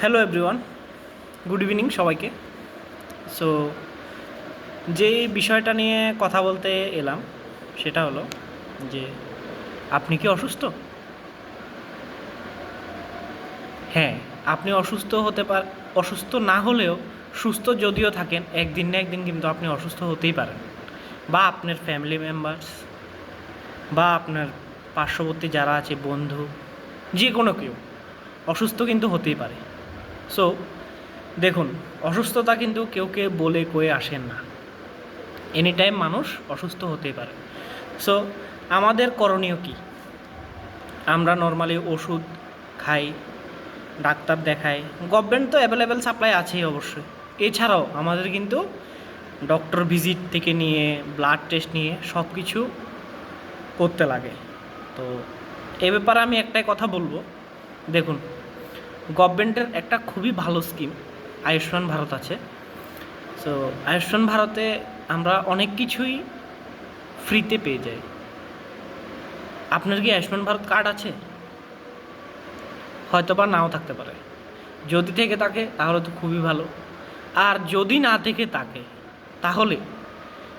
Hello everyone good evening সবাইকে। So যেই বিষয়টা নিয়ে কথা বলতে এলাম, সেটা হলো যে, আপনি কি অসুস্থ? হ্যাঁ আপনি অসুস্থ হতে পার, অসুস্থ না হলেও সুস্থ যদিও থাকেন, একদিন না একদিন কিন্তু আপনি অসুস্থ হতেই পারেন। বা আপনার ফ্যামিলি মেম্বার্স বা আপনার পার্শ্ববর্তী যারা আছে, বন্ধু যে কোনো কেউ, অসুস্থ কিন্তু হতেই পারে। সো দেখুন, অসুস্থতা কিন্তু কেউ কে বলে কয়ে আসেন না। এনি টাইম মানুষ অসুস্থ হতেই পারে। সো আমাদের করণীয় কি? আমরা নর্মালি ওষুধ খাই, ডাক্তার দেখাই। গভর্নমেন্ট তো অ্যাভেলেবেল সাপ্লাই আছেই অবশ্যই। এছাড়াও আমাদের কিন্তু ডক্টর ভিজিট থেকে নিয়ে ব্লাড টেস্ট নিয়ে সব কিছু করতে লাগে। তো, এ ব্যাপারে আমি একটাই কথা বলব। দেখুন গভর্নমেন্টের একটা খুবই ভালো স্কিম আয়ুষ্মান ভারত আছে। সো আয়ুষ্মান ভারতে আমরা অনেক কিছুই ফ্রিতে পেয়ে যাই। আপনার কি আয়ুষ্মান ভারত কার্ড আছে? হয়তো বা নাও থাকতে পারে। যদি থেকে থাকে, তাহলে তো খুবই ভালো। আর যদি না থেকে থাকে, তাহলে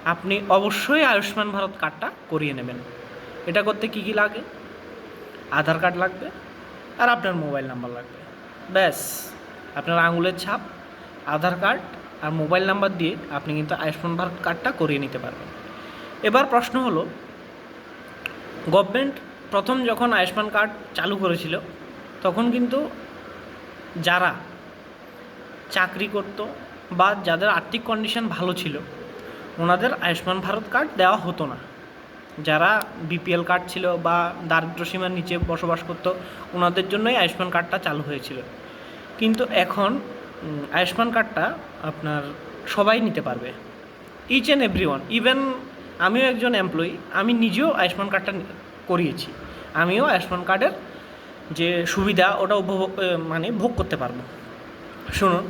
আপনি অবশ্যই আয়ুষ্মান ভারত কার্ডটা করিয়ে নেবেন। এটা করতে কী কী লাগে? আধার কার্ড লাগবে, আর আপনার মোবাইল নাম্বার লাগবে। ব্যাস, আপনার আঙুলের ছাপ, আধার কার্ড আর মোবাইল নাম্বার দিয়ে আপনি কিন্তু আয়ুষ্মান ভারত কার্ডটা করিয়ে নিতে পারবেন। এবার প্রশ্ন হলো, গভর্নমেন্ট প্রথম যখন আয়ুষ্মান কার্ড চালু করেছিল, তখন কিন্তু যারা চাকরি করত বা যাদের আর্থিক কন্ডিশন ভালো ছিল, ওনাদের আয়ুষ্মান ভারত কার্ড দেওয়া হতো না। যারা বিপিএল কার্ড ছিল বা দারিদ্র সীমার নিচে বসবাস করতো ওনাদের জন্যই আয়ুষ্মান কার্ডটা চালু হয়েছিল। কিন্তু এখন আয়ুষ্মান কার্ডটা আপনার সবাই নিতে পারবে। Each and every one even আমিও একজন এমপ্লয়ি আমি নিজেও আয়ুষ্মান কার্ডটা করিয়েছি। আমিও আয়ুষ্মান কার্ডের যে সুবিধা, ওটা উপভোগ মানে ভোগ করতে পারব। শুনুন,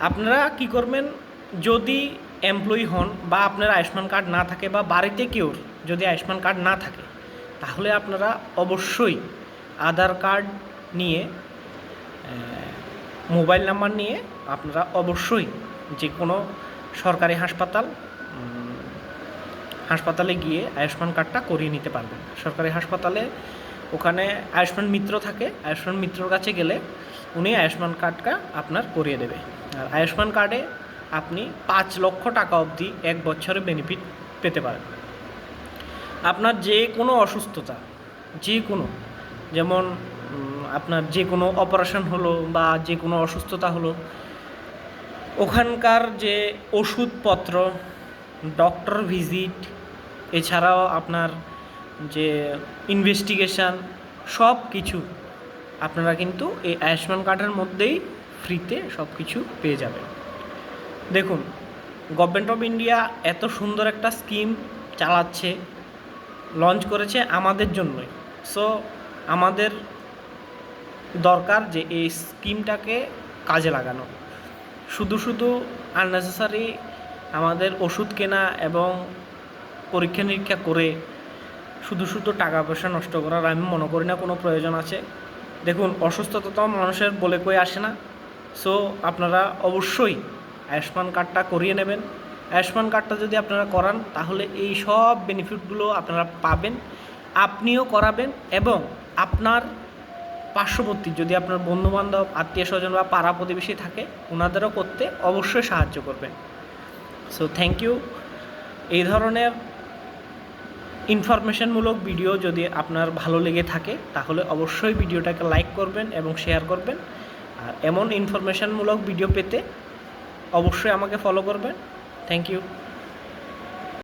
আপনারা কি করবেন? যদি এমপ্লয়ি হন বা আপনার আয়ুষ্মান কার্ড না থাকে বা বাড়িতে কেউ যদি আয়ুষ্মান কার্ড না থাকে, তাহলে আপনারা অবশ্যই আধার কার্ড নিয়ে মোবাইল নাম্বার নিয়ে আপনারা অবশ্যই যে কোনো সরকারি হাসপাতাল হাসপাতালে গিয়ে আয়ুষ্মান কার্ডটা করিয়ে নিতে পারবেন। সরকারি হাসপাতালে ওখানে আয়ুষ্মান মিত্র থাকে, আয়ুষ্মান মিত্রর কাছে গেলে উনি আয়ুষ্মান কার্ডটা আপনার করিয়ে দেবে। আর আয়ুষ্মান কার্ডে আপনি পাঁচ লক্ষ টাকা অবধি এক বছরে বেনিফিট পেতে পারেন। আপনার যে কোনো অসুস্থতা, যে কোনো, যেমন আপনার যে কোনো অপারেশন হলো বা যে কোনো অসুস্থতা হলো, ওখানকার যে ওষুধপত্র ডক্টর ভিজিট এছাড়াও আপনার যে ইনভেস্টিগেশান সব কিছু আপনারা কিন্তু এই আয়ুষ্মান কার্ডের মধ্যেই ফ্রিতে সব কিছু পেয়ে যাবেন। দেখুন গভর্নমেন্ট অফ ইন্ডিয়া এত সুন্দর একটা স্কিম চালাচ্ছে লঞ্চ করেছে আমাদের জন্যই। সো আমাদের দরকার যে এই স্কিমটাকে কাজে লাগানো। শুধু শুধু আননেসেসারি আমাদের ওষুধ কেনা এবং পরীক্ষা নিরীক্ষা করে শুধু শুধু টাকা পয়সা নষ্ট করার আমি মনে করি না কোনো প্রয়োজন আছে। দেখুন, অসুস্থতা তো মানুষের বলে কই আসে না। সো আপনারা অবশ্যই আয়ুষ্মান কার্ডটা করিয়ে নেবেন। আয়ুষ্মান কার্ডটা যদি আপনারা করান, তাহলে এই সব বেনিফিটগুলো আপনারা পাবেন, আপনিও করাবেন এবং আপনার পার্শ্ববর্তী যদি আপনার বন্ধুবান্ধব আত্মীয় স্বজন বা পাড়া প্রতিবেশী থাকে ওনাদেরও করতে অবশ্যই সাহায্য করবেন। সো থ্যাংক ইউ এই ধরনের ইনফরমেশনমূলক ভিডিও যদি আপনার ভালো লেগে থাকে, তাহলে অবশ্যই ভিডিওটাকে লাইক করবেন এবং শেয়ার করবেন। আর এমন ইনফরমেশনমূলক ভিডিও পেতে অবশ্যই আমাকে ফলো করবেন। Thank you